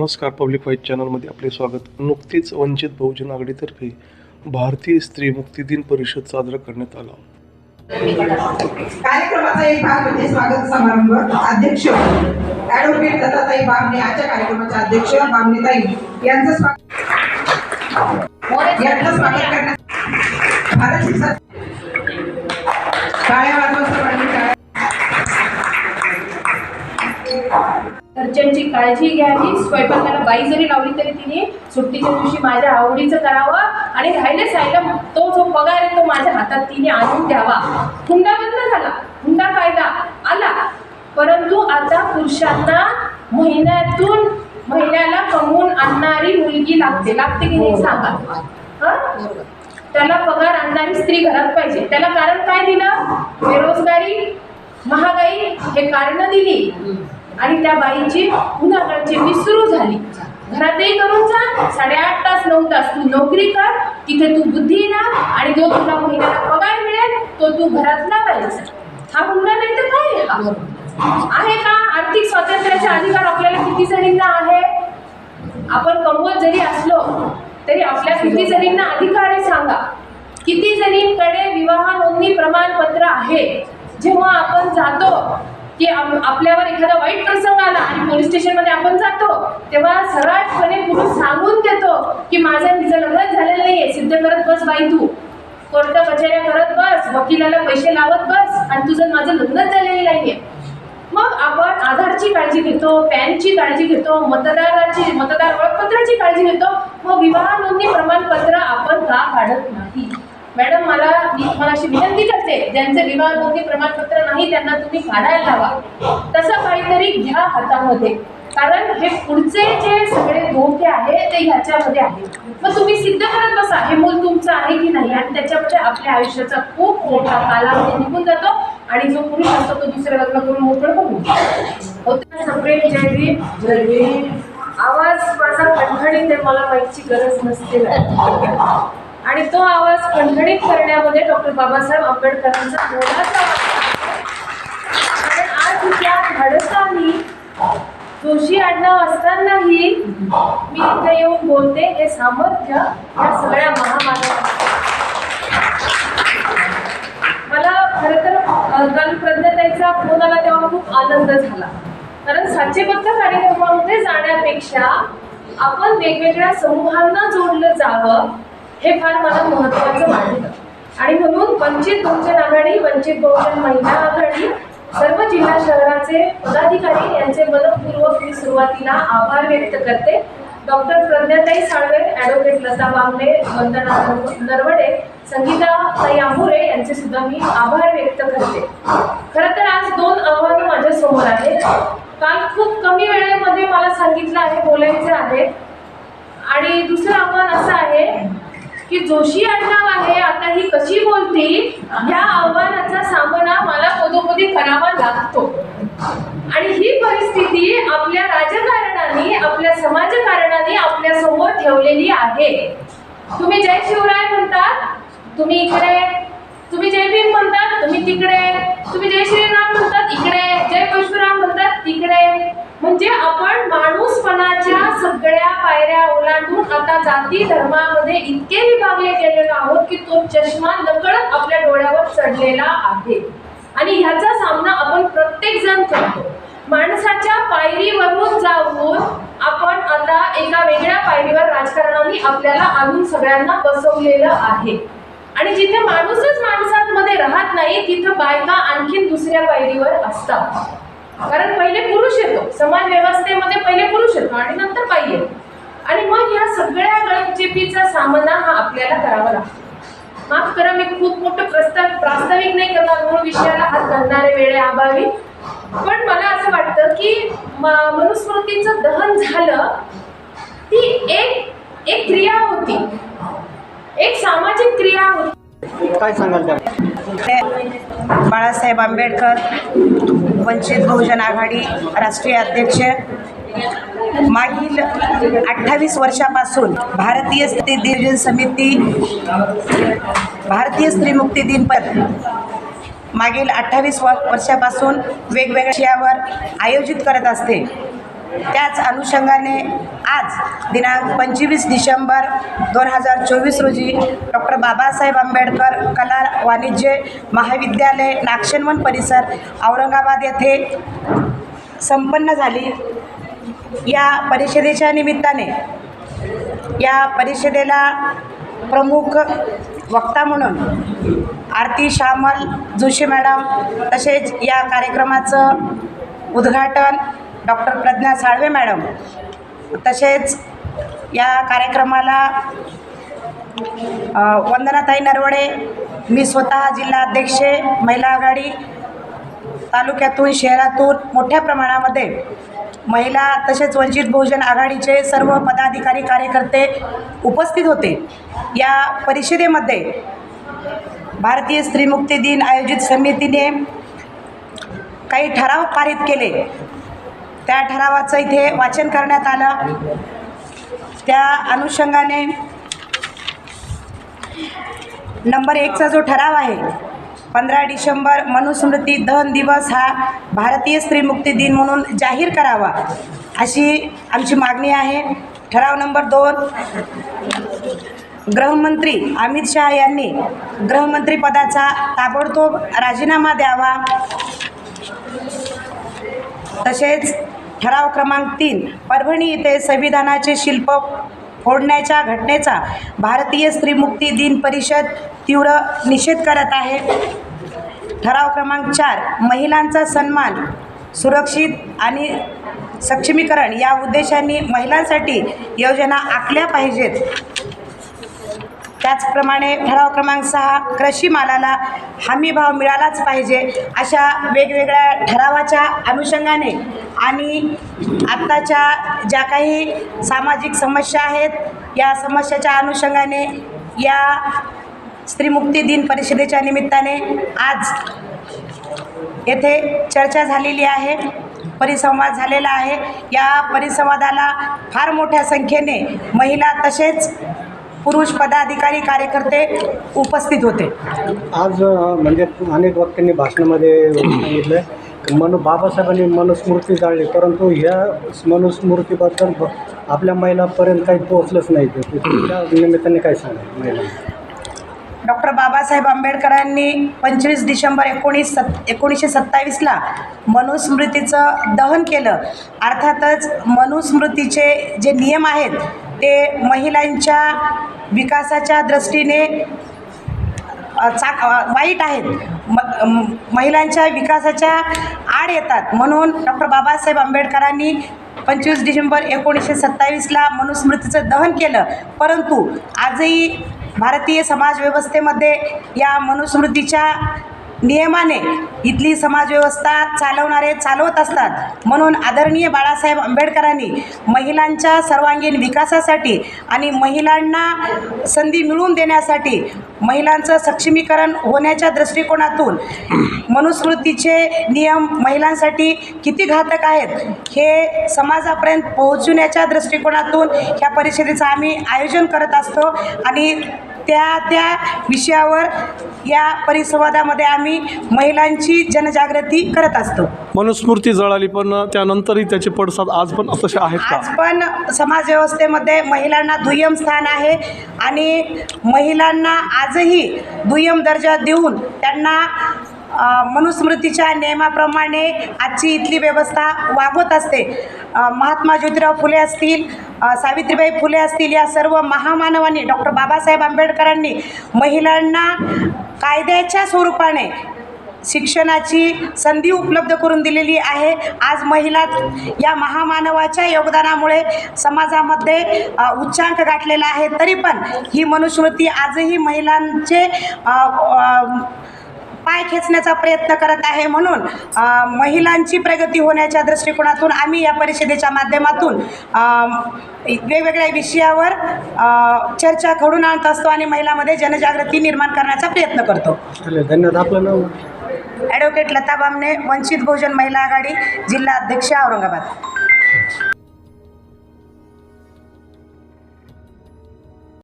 नमस्कार public wise चॅनलमध्ये आपले स्वागत. नुकतीच वंचित बहुजन आघाडीतर्फे भारतीय स्त्री मुक्ती दिन परिषद साजरा करण्यात आला. कार्यक्रमाचा एक भाग म्हणजे स्वागत समारंभ. अध्यक्ष ऍडव्होकेट दत्ताताई बामणे आजच्या कार्यक्रमाचे अध्यक्ष बामणेताई यांचं स्वागत. यांचं स्वागत करण्यात भारत त्यांची काळजी घ्यावी. स्वयंपाकाला बाई जरी लावली तरी तिने सुट्टीच्या दिवशी माझ्या आवडीचं करावं आणि राहिले सायला तो जो पगार आहे तो माझ्या हातात तिने आणून द्यावा. हुंडा बंद झाला. हुंडा कायदा आला. परंतु आता पुरुषांना महिन्यातून महिन्याला कमवून आणणारी मुलगी लागते. लागते की नाही सांगा. त्याला पगार आणणारी स्त्री घरात पाहिजे. त्याला कारण काय दिलं? बेरोजगारी महागाई हे कारण दिली. आणि त्या बाईची उन्हाळ्याची विसरू झाली. घरातही करून जा साडेआठ तास नऊ तास तू नोकरी कर तिथे तू बुद्धी ना आणि जो तुला महिन्याला पगार मिळेल तो तू घरात लावायचा हा हुंडा नाही तर काय आहे का आहे का? आर्थिक स्वातंत्र्याचा अधिकार आपल्याला किती जणींना आहे? आपण कमवत जरी असलो तरी आपल्या किती जणींना अधिकार आहे सांगा? किती जणींकडे विवाह नोंदणी प्रमाणपत्र आहे? जेव्हा आपण जातो की आपल्यावर एखादा वाईट प्रसंग आला आणि पोलीस स्टेशनमध्ये आपण जातो तेव्हा सरळपणे पुरुष सांगून देतो की माझं तिचं लग्न झालेलं नाहीये सिद्ध करत बस बाई तू. कोर्ट कचेऱ्या करत बस वकिलाला पैसे लावत बस आणि तुझं माझं लग्नच झालेलं नाहीये. मग आपण आधारची काळजी घेतो पॅनची काळजी घेतो मतदाराची मतदार ओळखपत्राची काळजी घेतो मग विवाह नोंदणी प्रमाणपत्र आपण का काढत नाही? मॅडम मला मी तुम्हाला अशी विनंती करते ज्यांचे विवाह नोंदणी प्रमाणपत्र नाही त्यांना तुम्ही काढायला लावा. तसं काहीतरी घ्या हातामध्ये. कारण हे पुढचे जे सगळे धोके आहे ते ह्याच्यामध्ये आहे. मग तुम्ही सिद्ध करत बसा हे मूल तुमचं आहे की नाही? आणि त्याच्यामध्ये आपल्या आयुष्याचा खूप मोठा कालावधी निघून जातो आणि जो पुरुष असतो तो दुसरं लग्न करून मोकळं बघू होतं सप्रेम जयवीर जयवीर आवाज माझा खणखणीत आहे मला माहितीची गरज नसते आणि तो आवाज खणखणीत करण्यामध्ये डॉक्टर बाबासाहेब आंबेडकरांचा मोलाचा आज त्या धाडसानी जोशी आडनाव असतानाही मी इथे येऊन बोलते हे सामर्थ्य या सगळ्या महामानवाचं मला खर तर अ, काल प्रज्ञाताईचा फोन आला तेव्हा खूप आनंद झाला. कारण साचेबद्ध कार्यक्रमामध्ये जाण्यापेक्षा आपण वेगवेगळ्या समूहांना जोडलं जावं हे फार मला महत्त्वाचं वाटलं आणि म्हणून वंचित बहुजन आघाडी वंचित बहुजन महिला आघाडी सर्व जिल्हा शहराचे पदाधिकारी यांचे मनपूर्वक मी सुरुवातीला आभार व्यक्त करते. डॉक्टर प्रज्ञाताई साळवे ॲडव्होकेट लता बांबे वंदना नरवडे संगीता ताई आंबुरे यांचे सुद्धा मी आभार व्यक्त करते. खरं तर आज दोन आव्हानं माझ्यासमोर आहेत. काल खूप कमी वेळेमध्ये मला सांगितलं आहे बोलायचं आहे. आणि दुसरं आव्हान असं आहे की जोशी आडनाव आहे आता ही कशी बोलती? ह्या आव्हानाचा सामना मला पदोपदी करावा लागतो. आणि ही परिस्थिती आपल्या राजकारणाने आपल्या समाजकारणाने आपल्यासमोर ठेवलेली आहे. तुम्ही जय शिवराय म्हणतात तुम्ही इकडे तुम्ही जय भीम म्हणतात तुम्ही तिकडे तुम्ही जय श्रीराम म्हणतात इकडे जय परशुराम म्हणतात. तिकडे म्हणजे आपण माणूसपणाच्या सगळ्या पायऱ्या ओलांडून आता जाती धर्मामध्ये इतके विभागले गेलेलो आहोत की तो चष्मा नकळत आपल्या डोळ्यावर चढलेला आहे. आणि ह्याचा सामना आपण प्रत्येक जण करतो. माणसाच्या पायरीवरून जाऊन आपण आता एका वेगळ्या पायरीवर राजकारणाने आपल्याला आणून सगळ्यांना बसवलेलं आहे. आणि जिथे माणूसच माणसांमध्ये राहत नाही तिथं बायका आणखीन दुसऱ्या पायरीवर असतात. कारण पहिले पुरुष येतो. समाज व्यवस्थेमध्ये पहिले पुरुष येतो आणि नंतर बाई येतो. आणि मग ह्या सगळ्या गळचेपीचा सामना हा आपल्याला करावा लागतो. माफ करा मी खूप मोठं प्रस्ताव प्रास्ताविक नाही करणार म्हणून विषयाला हात घालणारे वेळे अभावी पण मला असं वाटतं की मनुस्मृतीचं दहन झालं ती एक एक क्रिया होती. एक सामाजिक क्रिया होती. काय सांगाल त्या बाळासाहेब आंबेडकर वंचित बहुजन आघाडी राष्ट्रीय अध्यक्ष. मागील अठ्ठावीस वर्षापासून भारतीय स्त्री दिर्जन समिती भारतीय स्त्री मुक्ती दिन पर मागील अठ्ठावीस व वर्षापासून वेगवेगळ्या विषयावर आयोजित करत असते. त्याच अनुषंगाने आज दिनांक पंचवीस डिसेंबर दोन हजार चोवीस रोजी डॉक्टर बाबासाहेब आंबेडकर कला वाणिज्य महाविद्यालय नागशनवन परिसर औरंगाबाद येथे संपन्न झाली. या परिषदेच्या निमित्ताने या परिषदेला प्रमुख वक्ता म्हणून आरती श्यामल जोशी मॅडम तसेच या कार्यक्रमाचं उद्घाटन डॉक्टर प्रज्ञा साळवे मॅडम तसेच या कार्यक्रमाला वंदनाताई नरवडे मी स्वतः जिल्हा अध्यक्षे महिला आघाडी तालुक्यातून शहरातून मोठ्या प्रमाणामध्ये महिला तसेच वंचित बहुजन आघाडीचे सर्व पदाधिकारी कार्यकर्ते उपस्थित होते. या परिषदेमध्ये भारतीय स्त्रीमुक्ती दिन आयोजित समितीने काही ठराव पारित केले. त्या ठरावाचं इथे वाचन करण्यात आलं. त्या अनुषंगाने नंबर एकचा जो ठराव आहे पंधरा डिसेंबर मनुस्मृती दहन दिवस हा भारतीय स्त्रीमुक्ती दिन म्हणून जाहीर करावा अशी आमची मागणी आहे. ठराव नंबर दोन गृहमंत्री अमित शहा यांनी गृहमंत्रीपदाचा ताबडतोब राजीनामा द्यावा. तसेच ठराव क्रमांक तीन परभणी येथे संविधानाचे शिल्प फोडण्याच्या घटनेचा भारतीय स्त्रीमुक्ती दिन परिषद तीव्र निषेध करत आहे. ठराव क्रमांक चार महिलांचा सन्मान सुरक्षित आणि सक्षमीकरण या उद्देशाने महिलांसाठी योजना आखल्या पाहिजेत. त्याचप्रमाणे ठराव क्रमांक सहा कृषी मालाला हमी भाव मिळालाच पाहिजे अशा वेगवेगळ्या ठरावाच्या अनुषंगाने आणि आत्ताच्या ज्या काही सामाजिक समस्या आहेत या समस्याच्या अनुषंगाने या स्त्रीमुक्ती दिन परिषदेच्या निमित्ताने आज येथे चर्चा झालेली आहे परिसंवाद झालेला आहे. या परिसंवादाला फार मोठ्या संख्येने महिला तसेच पुरुष पदाधिकारी कार्यकर्ते उपस्थित होते. आज म्हणजे अनेक वक्त्यांनी भाषणामध्ये सांगितलं मनु बाबासाहेबांनी मनुस्मृती जाळली परंतु ह्या मनुस्मृतीबद्दल आपल्या महिलापर्यंत काही पोहोचलंच नाही. ते त्या निमित्ताने काय सांगा महिलांना? डॉक्टर बाबासाहेब आंबेडकरांनी पंचवीस डिसेंबर एकोणीस सत् एकोणीसशे सत्तावीसला मनुस्मृतीचं दहन केलं. अर्थातच मनुस्मृतीचे जे नियम आहेत ते महिलांच्या विकासाच्या दृष्टीने चा वाईट आहेत. म- महिलांच्या विकासाच्या आड येतात. म्हणून डॉक्टर बाबासाहेब आंबेडकरांनी पंचवीस डिसेंबर एकोणीसशे सत्तावीसला मनुस्मृतीचं दहन केलं. परंतु आजही भारतीय समाजव्यवस्थेमध्ये या मनुस्मृतीच्या नियमाने इथली समाजव्यवस्था चालवणारे चालवत असतात. म्हणून आदरणीय बाळासाहेब आंबेडकरांनी महिलांच्या सर्वांगीण विकासासाठी आणि महिलांना संधी मिळवून देण्यासाठी महिलांचं सक्षमीकरण होण्याच्या दृष्टिकोनातून मनुस्मृतीचे नियम महिलांसाठी किती घातक आहेत हे समाजापर्यंत पोहोचवण्याच्या दृष्टिकोनातून ह्या परिषदेचं आम्ही आयोजन करत असतो. आणि त्या त्या विषयावर या परिसंवादामध्ये आम्ही महिलांची जनजागृती करत असतो. मनुस्मृती जळाली पण त्यानंतरही त्याचे पडसाद आज पण तसे आहेत आज पण समाजव्यवस्थेमध्ये महिलांना दुय्यम स्थान आहे आणि महिलांना आजही दुय्यम दर्जा देऊन त्यांना मनुस्मृतीच्या नियमाप्रमाणे आजची इथली व्यवस्था वागवत असते. महात्मा ज्योतिराव फुले असतील सावित्रीबाई फुले असतील या सर्व महामानवांनी डॉक्टर बाबासाहेब आंबेडकरांनी महिलांना कायद्याच्या स्वरूपाने शिक्षणाची संधी उपलब्ध करून दिलेली आहे. आज महिला या महामानवाच्या योगदानामुळे समाजामध्ये उच्चांक गाठलेला आहे. तरी पण ही मनुस्मृती आजही महिलांचे पाय खेचण्याचा प्रयत्न करत आहे म्हणून महिलांची प्रगती होण्याच्या दृष्टिकोनातून आम्ही या परिषदेच्या माध्यमातून वेगवेगळ्या विषयावर चर्चा घडून आणत असतो आणि महिलांमध्ये जनजागृती निर्माण करण्याचा प्रयत्न करतो. धन्यवाद. आपलं नाव? ॲडव्होकेट लता बामणे वंचित बहुजन महिला आघाडी जिल्हा अध्यक्ष औरंगाबाद.